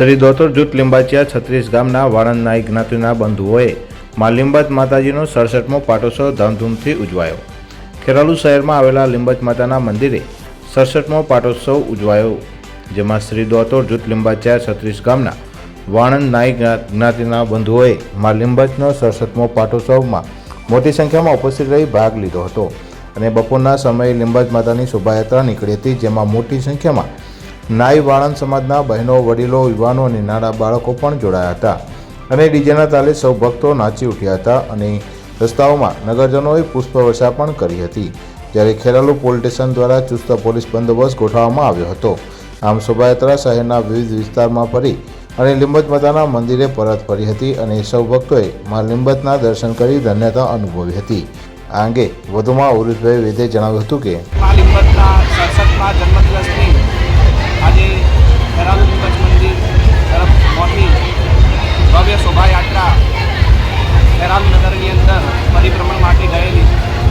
શ્રી દોતર જૂથ લીંબાચિયા છત્રીસ ગામના વાણંદ નાઈ જ્ઞાતિના બંધુઓએ મા લીંબત માતાજીનો સડસઠમો પાટોત્સવ ધામધૂમથી ઉજવાયો. ખેરાલુ શહેરમાં આવેલા લીંબત માતાના મંદિરે સડસઠમો પાટોત્સવ ઉજવાયો, જેમાં શ્રી દોતોર જૂથ લીંબાચિયા છત્રીસ ગામના વાણંદ નાઈ જ્ઞાતિના બંધુઓએ મા લીંબતનો સડસઠમો પાટોત્સવમાં મોટી સંખ્યામાં ઉપસ્થિત રહી ભાગ લીધો હતો અને બપોરના સમયે લીંબત માતાની શોભાયાત્રા નીકળી હતી, જેમાં મોટી સંખ્યામાં નાઈ વાણંદ સમાજના બહેનો, વડીલો, યુવાનો અને નાના બાળકો પણ જોડાયા હતા અને ડીજેના તાલે સૌ ભક્તો નાચી ઉઠ્યા હતા અને રસ્તાઓમાં નગરજનોએ પુષ્પવર્ષા પણ કરી હતી. જ્યારે ખેરાલુ પોલીસ સ્ટેશન દ્વારા ચુસ્ત પોલીસ બંદોબસ્ત ગોઠવવામાં આવ્યો હતો. આમ શોભાયાત્રા શહેરના વિવિધ વિસ્તારમાં ફરી અને લીંબત માતાના મંદિરે પરત ફરી હતી અને સૌ ભક્તોએ મા લીંબતના દર્શન કરી ધન્યતા અનુભવી હતી. આ અંગે વધુમાં ઉરુષભાઈ વેદે જણાવ્યું હતું કે મા લિંબતના સડસઠમાં જન્મદિવસની નગરની અંદર પરિભ્રમણ માટે ગયેલી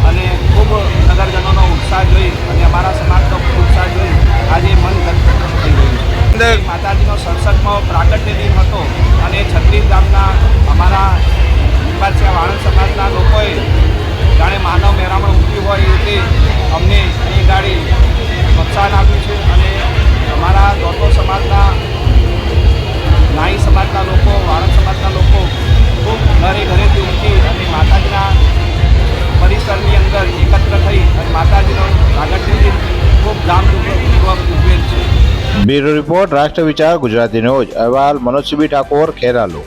અને ખૂબ નગરજનોનો ઉત્સાહ જોઈ અને અમારા સમાજનો ઉત્સાહ જોઈ. આજે મન થઈ ગયું માતાજીનો સડસઠમો પ્રાગટ્ય દિન હતો અને છત્રીસ ગામના અમારા માતાજીનો બ્યુરો રિપોર્ટ રાષ્ટ્ર વિચાર ગુજરાતી ન્યૂઝ. અહેવાલ મનોજ સિબી ઠાકોર ખેરાલુ.